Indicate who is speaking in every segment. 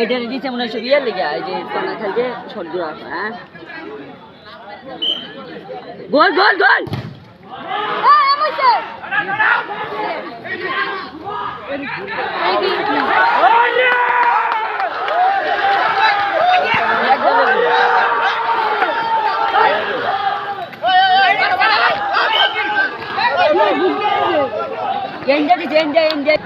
Speaker 1: এটা দিচ্ছে মনে হচ্ছে বিয়ার লেগে যে পানা খেলছে সর্দুর হ্যাঁ? গোল গোল গোল! দিচ্ছে India India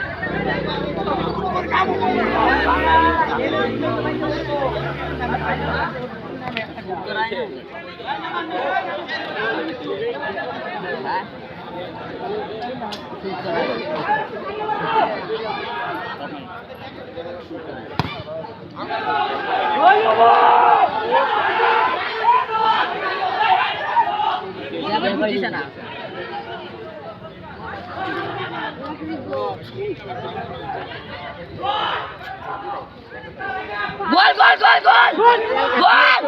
Speaker 1: না গোল গোল গোল গোল গোল!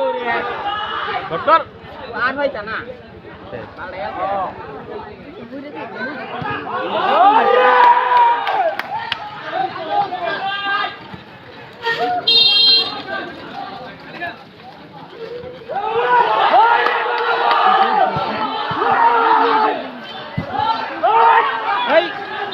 Speaker 2: ডক্টর!
Speaker 1: আর হইতা না
Speaker 2: এই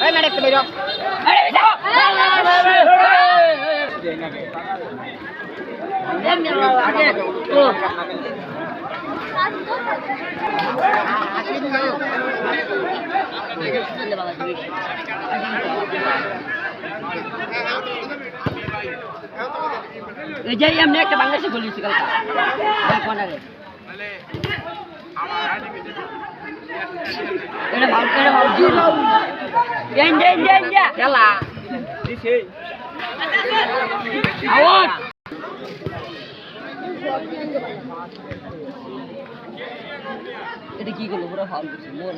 Speaker 2: এই
Speaker 1: যে এমনি একটা বাংলাদেশে বলেছি কালকে এটা ভাব এটা ইন্ডিয়া খেলা এটা কি করল পুরো করছে মোর